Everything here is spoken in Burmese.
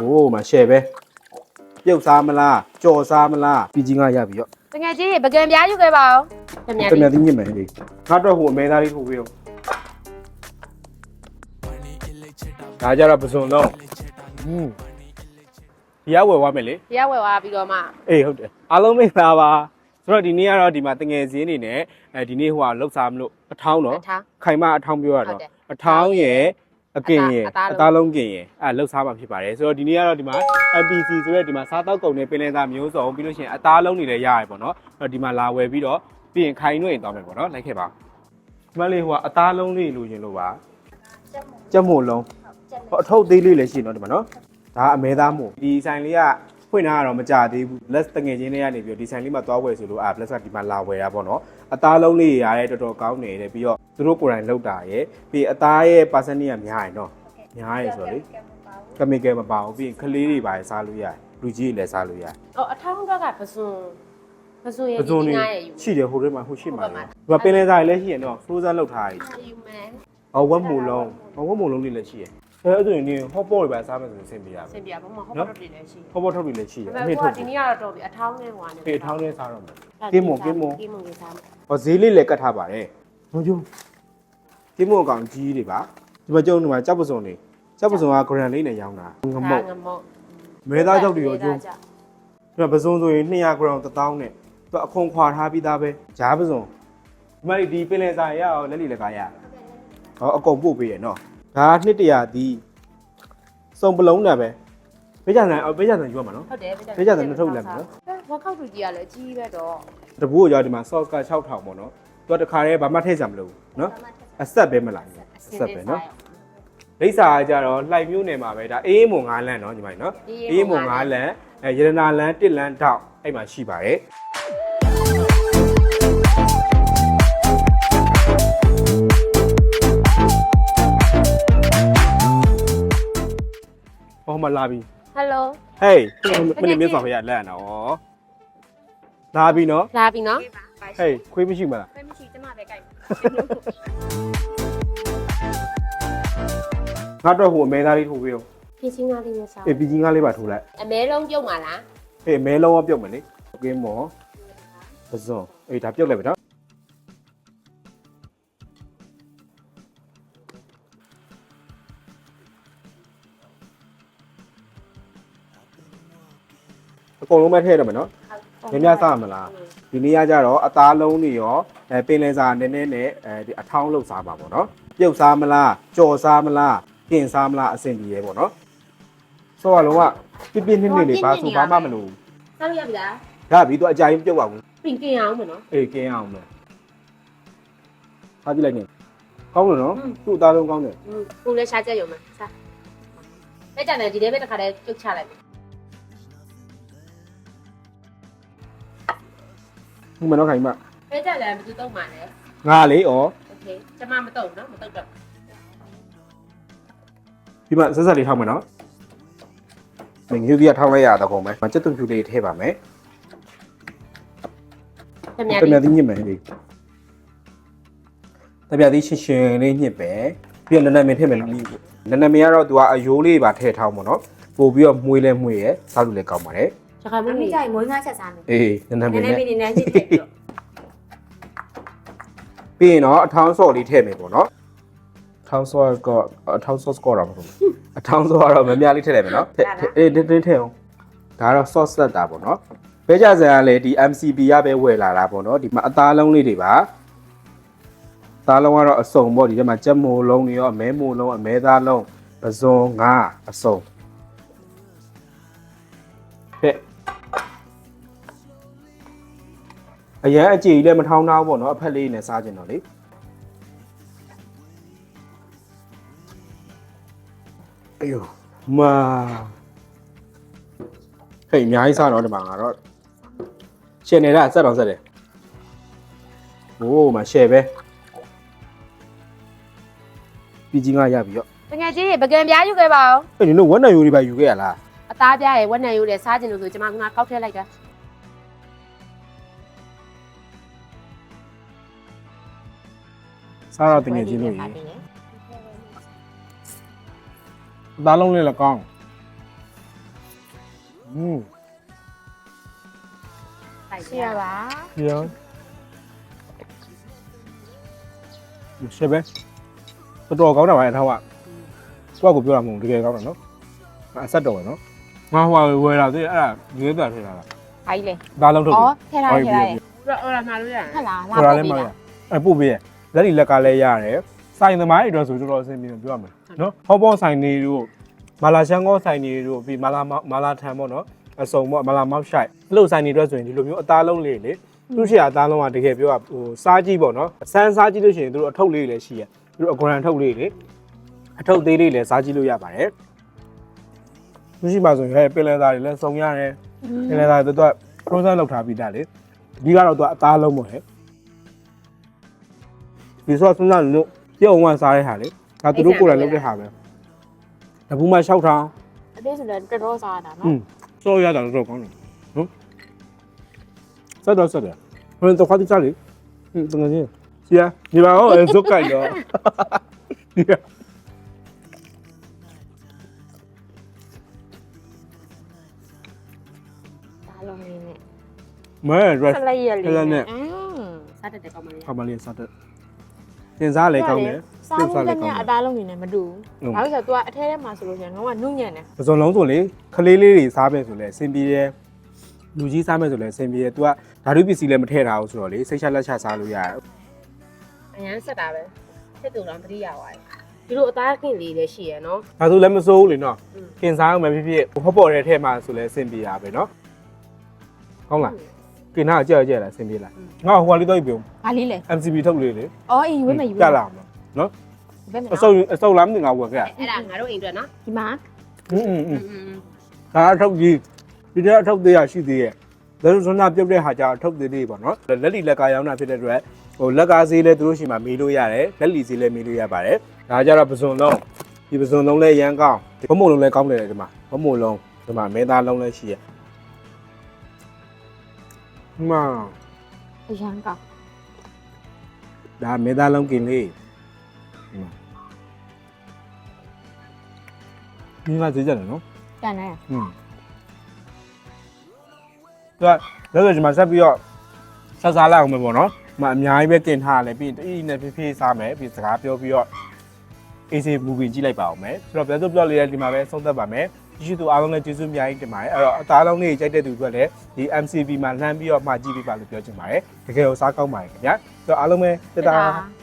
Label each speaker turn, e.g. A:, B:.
A: ဟိုးမှာရှယ်ပဲပြုတ်စားမလားကြော်စားမလားပြီးကြီးငါရပြီရော
B: တကယ်ကြီးပကံပြားယူခဲ့ပါဦးတမန်
A: တမန်သိညစ်မယ်ဟေးငါတော့ဟိုအမဲသားလေးထိုးပေးရောဒါကြတော့ပစုံတော့ဟင်းဒီရောက်ဝယ်သွားမယ်လေ
B: ရဝယ်သွားပြီးတော့မှ
A: အေးဟုတ်တယ်အားလုံးမိတ်သားပါဆိုတော့ဒီနေ့ကတော့ဒီမှာတငယ်စင်းနေနဲ့အဲဒီနေ့ဟိုကလောက်စားမလို့အထောင်းတော့
B: အထား
A: ခိုင်မအထောင်းပြောရ
B: ဟုတ်
A: တော့
B: တယ်
A: အထောင်းရယ် အကင်ရယ်
B: အသား
A: အ
B: အသားလုံး
A: သားလုံးကင်ရယ်အဲလောက်စားမှာဖြစ်ပါတယ်ဆိုတော့ဒီနေ့ကတော့ဒီမှာ MPC ဆိုတဲ့ဒီမှာစားတောက်ကုန်နဲ့ပင်လယ်သားမျိုးစုံပြီးလို့ရှိရင်အသားလုံးတွေလည်းရတယ်ပေါ့နော်အဲ့တော့ဒီမှာလာဝယ်ပြီးတော့ပြီးရင်ခိုင်နှွေ့သွားမယ်ပေါ့နော်လိုက်ခဲ့ပါဒီမှာလေးဟိုကအသားလုံးလေးလိုချင်လို့ပါကြက်မို့လုံးဟိုအထုပ်သေးလေးလည်းရှိနော်ဒီမှာနော်ဒါအမဲသားမို့ဒီဆိုင်လေးက ဖွင့်ထားတာတော့မကြသေးဘူး less တငယ်ချင်းတွေကနေပြီးတော့ဒီဆိုင်လေးမှာသွားဝယ်ဆိုလို့အာ plus ကဒီမှာလာဝယ်တာပေါ့နော်အသားလုံးလေးရရဲတော်တော်ကောင်းနေတယ်ပြီးတော့သူတို့ကိုယ်တိုင်လောက်တာရယ်ပြီးအသားရဲ့ percentage ကများရင်တော့များရယ်ဆိုတော့လေကမီကယ်မပါဘူးပြီးရင်ကလေးတွေပါစားလို့ရတယ်လူကြီးတွေလည်းစားလို့ရတယ်
B: ဟိုအထောင်းတော့ကပစွန်ပစွန်ရဲ့
A: ပစုံ
B: ဒီ
A: တွေ
B: ငါရဲ့ယူ
A: ရှိတယ်ဟိုထဲမှာဟိုရှိမှာ
B: ဟိုဘက်မှာ
A: ဒီမှာပင်လယ်စားတွေလည်းရှိရတော့ frozen လောက်ထားရည်
B: ယူမယ်
A: အော်ဝက်မူလုံးအော်ဝက်မူလုံးလေးလည်းရှိရ အဲအဲ့ဒါရင်ဒီ hot pot တွေပါစားမယ်ဆိုရင်ဆင်ပြေရ
B: စ
A: မယ်
B: င်ပြပါမဟုတ်တော့တည်းလည်းရှိ
A: hot pot ထုတ်တွေလည်းရှိရ
B: ဒါ
A: အ
B: ပေ
A: မေ
B: မဲ့
A: ထုတ်
B: ဒီနေ့ကတော့တော်ပြီအထောင်းနဲ့ဟိုကနေ
A: ပေထောင်းနဲ့စားတော့မယ်
B: ကင်းမွန်ကင်းမွန်လေးစားမယ်
A: ဟောဈေးလေးလည်းကတ်ထားပါတယ်ဟောကျုံကိမို့အကောင်ကြီးတွေပါဒီမှာကျုံဒီမှာကြောက်ပစုံတွေကြောက်ပစုံက grand လေးနဲ့ရောင်းတာငမုတ်
B: ငမုတ်
A: မဲသားကြောက်တွေရောကျုံဒီမှာပစုံဆိုရင်200 gram 1000နဲ့သူအခွန်ခွာထားပြီးသားပဲဂျားပစုံဒီမှာဒီပင်လယ်စာရအောင်လက်လီလကားရဟောအကုန်ပို့ပေးရနော် ဒါနှစ်တရာဒီစုံပလုံးတာပဲပေးကြတယ်ပေးကြတယ်ယူရမှာနော်
B: ဟုတ်တယ်
A: ပေးကြတယ်နှစ်ထုပ်လက်မယ်နော်
B: ဝက်ခောက်တူကြီးကလည်းအကြီးပဲတော့
A: တပူးကိုကြောဒီမှာ sauce က6000ပေါ့နော်သူကတခါတည်းဘာမှထည့်စရာမလိုဘူးနော်အဆက်ပဲမလားအဆက်ပဲနော်လိပ်စာကကြတော့လှိုက်မျိုးနယ်မှာပဲဒါအေးမုံ9လမ်းနော်ညီမကြီးနော်အေးမုံ9လမ်းအဲရတနာလမ်း1လမ်းတောက်အဲ့မှာရှိပါတယ် ဟောမလာပြီ
B: ဟယ်လို
A: ဟေးမင်းမင်းဆောင်ဖရလက်ရနော်လာပြီနော်
B: လာပြီနော်
A: ဟေးခွေးမရှိမလား
B: ခွဲမရှိကျမပဲကြိုက်
A: ငါတော့ဟိုအမဲသားလေးထိုးပေးရော
B: ဖြည့်ချင်းကားလေးနဲ့စား
A: အေးပီကြီးငါးလေးပါထိုးလိုက်
B: အမဲလုံးပြုတ်ပါလား
A: အေးအမဲလုံးဝပြုတ်မယ်လေကင်းမော်ပဇွန်အေးဒါပြုတ်လိုက်ပြီနော် အကုန်လုံးမထည့်ရမယ်နော်မြင်များစားမလားဒီနေ့ကကြတော့အသားလုံးတွေရောအဲပင်လယ်စာနည်းနည်းနဲ့အဲဒီအထောင်းလောက်စားပါပေါ့နော်ပြုတ်စားမလားကြော်စားမလားကင်စားမလားအဆင်ပြေရဲပေါ့နော်ဆိုတော့လုံးဝပြပြနစ်နစ်လေးပါဆိုဘာမှမလို့
B: စားလို့ရပြီလား
A: ဒါပြီးတော့အကြိုင်ပြုတ်ပါဘူး
B: ပင်ကင်အောင်မနော်
A: အေးကင်းအောင်မယ်ထားကြည့်လိုက်နေကောင်းလို့နော်သူ့အသားလုံးကောင်းတယ်
B: ကိုလည်းရှားကြရုံနဲ့စားအဲ့ကြတယ်ဒီထဲပဲတစ်ခါတည်းပြုတ်ချလိုက်ပြီ
A: ဒီမှာတော့ခိုင်မ
B: အဲ့ကြလည်းဘယ်သူတော့မှလဲ
A: ငါလေးဩ
B: โอเคကျမမတော့နော်မတော့တော့
A: ဒီမှာဆက်ဆက်လေးထောက်မယ်နော်မင်းယူဒီကထောက်လိုက်ရတော့ကုန်မယ်မစက်သွဖြူလေးထည့်ပါမယ်
B: တမန်
A: တမန်သီးညစ်မယ်ဟေးတမန်သီးရှင်ရှင်လေးညစ်ပဲပြီးတော့နနမင်းထည့်မယ်လို့လီးနနမင်းကတော့သူကအယိုးလေးပါထည့်ထောင်းပေါ့နော်ပို့ပြီးတော့မှုေးလဲမှုေးရဲစားလို့လည်းကောင်းပါတယ်
B: စကားမ
C: အမေ
B: င်း
C: ကြိုင်မွေးငါချက်စားမယ်
A: အေးနနမ
C: နည်း
A: င်း
C: နည်း
A: နဲ့
C: လေးနည်းနည်းချင်းချက်ပြီးတော့
A: ပြီးရင်တော့အထောင်းဆော့လေးထည့်မယ်ပေါ့နော်အထောင်းဆော့ကအထောင်းဆော့ကောတော့မဟုတ်ဘူးအထောင်းဆော့ကတော့မများလေးထည့်လိုက်မယ်နော်ထည့်အေးတင်းတင်းထည့်အောင်ဒါကတော့ sauce ဆက်တာပေါ့နော်ပဲကြစံကလည်းဒီ MCB ရပဲဝယ်လာတာပေါ့နော်ဒီမှာအသားလုံးလေးတွေပါသားလုံးကတော့အစုံပေါ့ဒီထဲမှာကြက်မိုလုံးတွေရောအမဲမိုလုံးအမဲသားလုံးပဇွန်ငါအစုံဟဲ့ အရန်အကြည်ကြီးလည်းမထောင်းထားဘူးပေါ့နော်အဖက်လေးနဲ့စားကြင်တော့လေအေယိုမာဟေးအများကြီးစားတော့ဒီမှာငါတော့ရှယ်နေတာဆက်တော့ဆက်တယ်โอ้มาရှယ်ပဲပြီးကြီးငါရပြီရော
B: တကယ်ကြီးပကံပြားယူခဲ့ပါဦး
A: အဲ့ဒီတို့ဝက်နံယူတွေပါယူခဲ့ရလား
B: အသားပြားရဲ့ဝက်နံယူတယ်စားကျင်လို့ဆိုကျမကကောက်ထည့်လိုက်တာ
A: စားတော့တင်ငယ်ချင်းလို့ရေသားလုံးလေးလည်းကောင်းอืม
B: ထိုက်
C: ရှိရပါ
A: ဒီရောရှယ်ပဲတော်တော်ကောင်းတာပါအထောက်ကကိုကကိုပြောတာမဟုတ်ဘူးတကယ်ကောင်းတာနော်အဆက်တော်ပဲနော်ငါဟိုဝယ်လာသေးအဲ့ဒါရွေးသွားထည့်လာတာ
C: ဘာကြီးလဲ
A: ဒါလုံးထုတ်
C: ဩ
A: တယ်
C: ထဲထားထဲထားတယ်
B: တော့အော်လာမှာလို့ရတယ်
C: ဟုတ်လားလာ
A: ခေါ်ရ
C: ပို့
A: လဲ
C: ပေး
A: မရ
C: တာ
A: အဲ့ပို့ပေးရ လက်ဒီလက်ကလည်းရတယ်စိုင်သမားတွေအတွက်ဆိုတော်တော်အဆင်ပြေတယ်ပြောရမယ်နော်ဟောပေါ်ဆိုင်နေတို့မာလာရှန်ကောဆိုင်နေတို့ပြီးမာလာမာလာထန်ပေါ့နော်အစုံပေါ့မာလာမောက်ရှိုက်အဲ့လိုဆိုင်နေအတွက်ဆိုရင်ဒီလိုမျိုးအသားလုံးလေးလေသူရှိရအသားလုံးကတကယ်ပြောရဟိုစားကြည့်ပေါ့နော်အစမ်းစားကြည့်လို့ရှိရင်သူတို့အထုပ်လေးလည်းရှိရသူတို့အဂရန်ထုပ်လေးလေအထုပ်သေးလေးလည်းစားကြည့်လို့ရပါတယ်မရှိပါဆိုရင်ဟဲ့ပင်လယ်သားတွေလည်းစုံရတယ်ပင်လယ်သားတွေတော့ frozen လောက်ထားပြီးသားလေဒီကတော့သူကအသားလုံးပေါ့ဟဲ့ ဒီဆိုစဉ်းစားလို့ပြုံးဝစားတဲ့ဟာလေဒါသူတို့ကိုယ်တိုင်လုပ်တဲ့ဟာပဲတပူးမှ6ထောင်
C: အသေးဆိုလည်းတော်တော်စားတာ
A: ဟွ
C: နော်
A: န်းစောရတာတော့ကောင်းတယ်နော်ဆက်တော့ဆက်တယ်ဘယ်တော့ခါတိစားလေဟင်းတကယ်ကြီးစီယာဒီပါတော့ဇုတ်ကိုက်တော့ဒီက
C: ဒါလုံးလေးနဲ့
A: မဲရက်
C: ဆက်လိုက်ရလေး
A: ဆက်လိုက်နဲ့
C: อืม
B: စားတတ်တဲ့ကောင်မလေး
A: ခါမလေးစားတဲ့ တင်စားလေကောင်းတယ်
C: စားမှုလည်းနဲ့အသားလုံးနေနဲ့မတူ
A: ဟုတ်
C: ဘူးဘာလို့လဲဆိုတော့ तू အထဲထဲမှာဆိုလို့ရှိရင်တော့ကနုညံ့တယ်
A: ပစုံလုံးဆိုလေခလေးလေးတွေစားမယ်ဆိုလဲအဆင်ပြေတယ်လူကြီးစားမယ်ဆိုလဲအဆင်ပြေတယ် तू ကဓာတုပစ္စည်းလည်းမထည့်ထားဘူးဆိုတော့လေစိတ်ချလက်ချစားလို့ရတယ်
B: အရန်ဆက်တာပဲစစ်တူတော့တတိယဝါတယ်ဒီလိုအသားကင်လေးလည်းရှိရနော်
A: ဒါဆိုလည်းမစိုးဘူးလေနော်
B: อืม
A: ကင်စားအောင်ပဲဖြစ်ဖြစ်ဟောပေါ်တဲ့ထဲမှာဆိုလဲအဆင်ပြေတာပဲနော်ဟုတ်လား ကင်နာအကြက်အကြက်လားအဆင်ပြေလားငါဟိုကလေးတော့ပြုံး
C: ဘာလေးလဲ
A: MCB ထုတ်လေးလေ
C: အော်အေးရွေးမယ်ရွေး
A: ပြလာမှာနော်
C: ဘယ်မှာ
A: အစုံအစုံလားမသိငါဝယ်ခဲ့
B: အဲ့ဒါငါတို့အိမ်အတွက်နော်
C: ဒီမှာ
A: อืมอืม
B: อืม
A: ဒါအထုတ်ကြီးဒီတဲ့အထုတ်သေးရရှိသေးရဲ့ဒါဆိုစွမ်းနာပြုတ်တဲ့ဟာကြအထုတ်သေးလေးပေါ့နော်လက်လီလက်ကရောင်းတာဖြစ်တဲ့အတွက်ဟိုလက်ကားဈေးလဲသူတို့ရှိမှမေးလို့ရတယ်လက်လီဈေးလဲမေးလို့ရပါတယ်ဒါကြတော့ပစုံလုံးဒီပစုံလုံးလဲရမ်းကောင်းဘမုံလုံးလဲကောင်းတယ်ဒီမှာဘမုံလုံးဒီမှာမဲသားလုံးလဲရှိရဲ့ ဒီမှာ
C: အရန်ကောက်
A: ဒါမဲသားလုံးกินလေးဒီမှာဈေးကြတယ်နော်
C: တန်တယ်
A: อืมဒါလည်းဆိုဒီမှာဆက်ပြီးတော့ဆက်စားလိုက်အောင်မယ်ပေါ့နော်။မအများကြီးပဲတင်ထားရတယ်ပြီးရင်တအိနဲ့ဖြည်းဖြည်းစားမယ်ပြီးစကားပြောပြီးတော့ AC movie ကြည့်လိုက်ပါအောင်မယ်။ဆိုတော့ဘယ်သူ blog လေးလည်းဒီမှာပဲဆုံးသက်ပါမယ်။ဒီ ရှိသူအားလုံးလည်းကျေးဇူးအများကြီးတင်ပါတယ်။အဲ့တော့အသားလုံးလေးကြိုက်တဲ့သူတွေလည်းဒီ MCB မှာလှမ်းပြီးတော့မှကြည့်ပေးပါလို့ပြောချင်ပါတယ်။တကယ်ကိုစားကောင်းပါတယ်ခင်ဗျာ။ဆိုတော့အားလုံးပဲတ
C: တ
A: တာ
C: တား